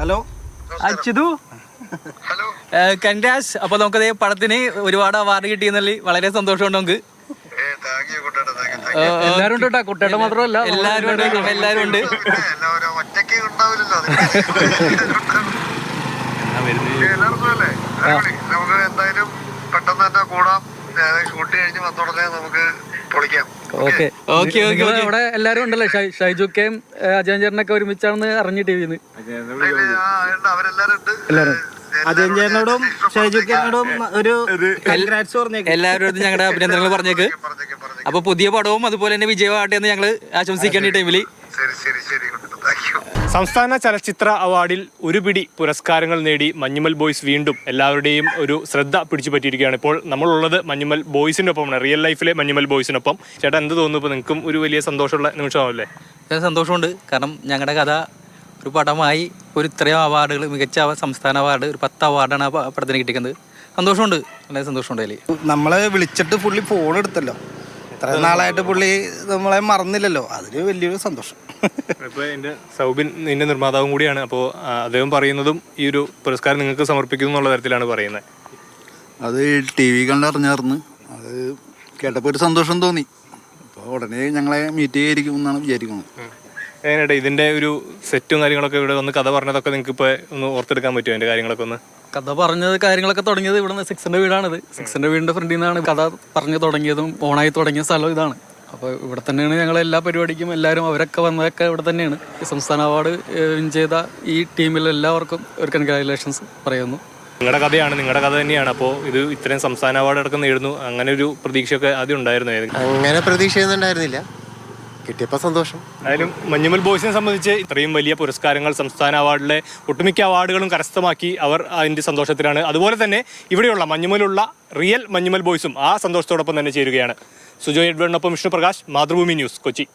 Hello. അച്യുതു hello. അപ്പൊ നമുക്കത് പടത്തിന് ഒരുപാട് അവാർഡ് കിട്ടിയെന്നല്ലേ വളരെ സന്തോഷമുണ്ട് നമുക്ക്. എല്ലാരും ഉണ്ട് മാത്രമല്ല എല്ലാരും ഉണ്ട്. എല്ലാരും ഉണ്ട് എല്ലാവരും ഒറ്റയ്ക്ക് ഉണ്ടാവില്ലല്ലോ എല്ലാവർക്കും അല്ലേ? അടിപൊളി. എന്തായാലും പെട്ടെന്ന് തന്നെ കൂടാം. ഷൂട്ട് കഴിഞ്ഞ് വന്നുടനെ നമുക്ക് പൊളിക്കാം. ഓക്കെ. ഓക്കെ ഓക്കെ അവിടെ എല്ലാരും ഉണ്ടല്ലോ? ഷൈജു കെയും അജയൻ ചേട്ടനൊക്കെ ഒരുമിച്ചാണെന്ന് അറിഞ്ഞു ഉണ്ട്. അവരെല്ലാരും ഉണ്ട്. അജയൻ ചേട്ടനോടും ഷൈജുക്കനോടും ഒരു കൺഗ്രാറ്റ്സ് പറഞ്ഞേക്ക്. എല്ലാവരും ഞങ്ങളുടെ അഭിനന്ദനങ്ങൾ പറഞ്ഞേക്ക് അപ്പൊ പുതിയ പടവും അതുപോലെ തന്നെ വിജയമാകട്ടെ എന്ന് ഞങ്ങൾ ആശംസിക്കേണ്ട ഈ ടൈമിൽ ശരി ശരി ശരി. സംസ്ഥാന ചലച്ചിത്ര അവാർഡിൽ ഒരു പിടി പുരസ്കാരങ്ങൾ നേടി മഞ്ഞുമൽ ബോയ്സ് വീണ്ടും എല്ലാവരുടെയും ഒരു ശ്രദ്ധ പിടിച്ചു പറ്റിയിരിക്കുകയാണ് ഇപ്പോൾ നമ്മളുള്ളത് മഞ്ഞുമൽ ബോയ്സിനൊപ്പമാണ് റിയൽ ലൈഫിലെ മഞ്ഞുമൽ ബോയ്സിനൊപ്പം. ചേട്ടാ എന്ത് തോന്നുന്നു ഇപ്പോൾ നിങ്ങൾക്കും ഒരു വലിയ സന്തോഷമുള്ള നിമിഷമാവല്ലേ? വളരെ സന്തോഷമുണ്ട്. കാരണം ഞങ്ങളുടെ കഥ ഒരു പടമായി ഒരു ഇത്രയും അവാർഡുകൾ മികച്ച സംസ്ഥാന അവാർഡ് ഒരു പത്ത് അവാർഡാണ് ആ പടത്തിന് കിട്ടിക്കുന്നത് സന്തോഷമുണ്ട്. വളരെ സന്തോഷമുണ്ട് അതിൽ നമ്മളെ വിളിച്ചിട്ട് ഫുള്ളി ഫോൺ എടുത്തല്ലോ. ഇത്ര നാളായിട്ട് പുള്ളി നമ്മളെ മറന്നില്ലല്ലോ. അതിന് വലിയൊരു സന്തോഷം. ഇപ്പോൾ എന്റെ സൗബിൻ നിന്റെ നിർമ്മാതാവും കൂടിയാണ്. അപ്പോൾ അദ്ദേഹം പറയുന്നതും ഈ ഒരു പുരസ്കാരം നിങ്ങൾക്ക് സമർപ്പിക്കുന്നു എന്നുള്ള തരത്തിലാണ് പറയുന്നത്. അത് ടി വി കണ്ടറിഞ്ഞാർന്ന്. അത് കേട്ടപ്പോൾ ഒരു സന്തോഷം തോന്നി. അപ്പോൾ ഉടനെ ഞങ്ങളെ മീറ്റ് ചെയ്യായിരിക്കും എന്നാണ് വിചാരിക്കുന്നത്. എങ്ങനെയാട്ടെ ഇതിന്റെ ഒരു സെറ്റും കാര്യങ്ങളൊക്കെ ഇവിടെ വന്ന് കഥ പറഞ്ഞതൊക്കെ നിങ്ങൾക്ക് ഇപ്പോൾ ഒന്ന് ഓർത്തെടുക്കാൻ പറ്റുമോ? അതിന്റെ കാര്യങ്ങളൊക്കെ ഒന്ന്? കഥ പറഞ്ഞത് കാര്യങ്ങളൊക്കെ തുടങ്ങിയത് ഇവിടെ സിക്സിന്റെ വീടാണിത്. സിക്സിന്റെ വീടിന്റെ ഫ്രണ്ടിൽ നിന്നാണ് കഥ പറഞ്ഞു തുടങ്ങിയതും ഓണായി തുടങ്ങിയ സ്ഥലം ഇതാണ്. അപ്പോൾ ഇവിടെ തന്നെയാണ് ഞങ്ങൾ എല്ലാ പരിപാടിക്കും എല്ലാവരും അവരൊക്കെ വന്നതൊക്കെ ഇവിടെ തന്നെയാണ്. ഈ സംസ്ഥാന അവാർഡ് വിൻ ചെയ്ത ഈ ടീമിൽ എല്ലാവർക്കും ഒരു കൺഗ്രാജുലേഷൻസ് പറയുന്നു. നിങ്ങളുടെ കഥയാണ് നിങ്ങളുടെ കഥ തന്നെയാണ്. അപ്പോൾ ഇത് ഇത്രയും സംസ്ഥാന അവാർഡ് അടക്കം നേടുന്നു. അങ്ങനെ ഒരു പ്രതീക്ഷയൊക്കെ ആദ്യം ഉണ്ടായിരുന്നു? അങ്ങനെ പ്രതീക്ഷയൊന്നും പ്രതീക്ഷയൊന്നുണ്ടായിരുന്നില്ല കിട്ടിയപ്പോൾ സന്തോഷം. ആയാലും മഞ്ഞുമൽ ബോയ്സിനെ സംബന്ധിച്ച് ഇത്രയും വലിയ പുരസ്കാരങ്ങൾ സംസ്ഥാന അവാർഡിലെ ഒട്ടുമിക്ക അവാർഡുകളും കരസ്ഥമാക്കി അവർ അതിന്റെ സന്തോഷത്തിലാണ്. അതുപോലെ തന്നെ ഇവിടെയുള്ള മഞ്ഞുമലുള്ള റിയൽ മഞ്ഞുമൽ ബോയ്സും ആ സന്തോഷത്തോടൊപ്പം തന്നെ ചേരുകയാണ്. സുജോയ് എഡ്വേഡിനൊപ്പം വിഷ്ണു പ്രകാശ് മാതൃഭൂമി ന്യൂസ് കൊച്ചി.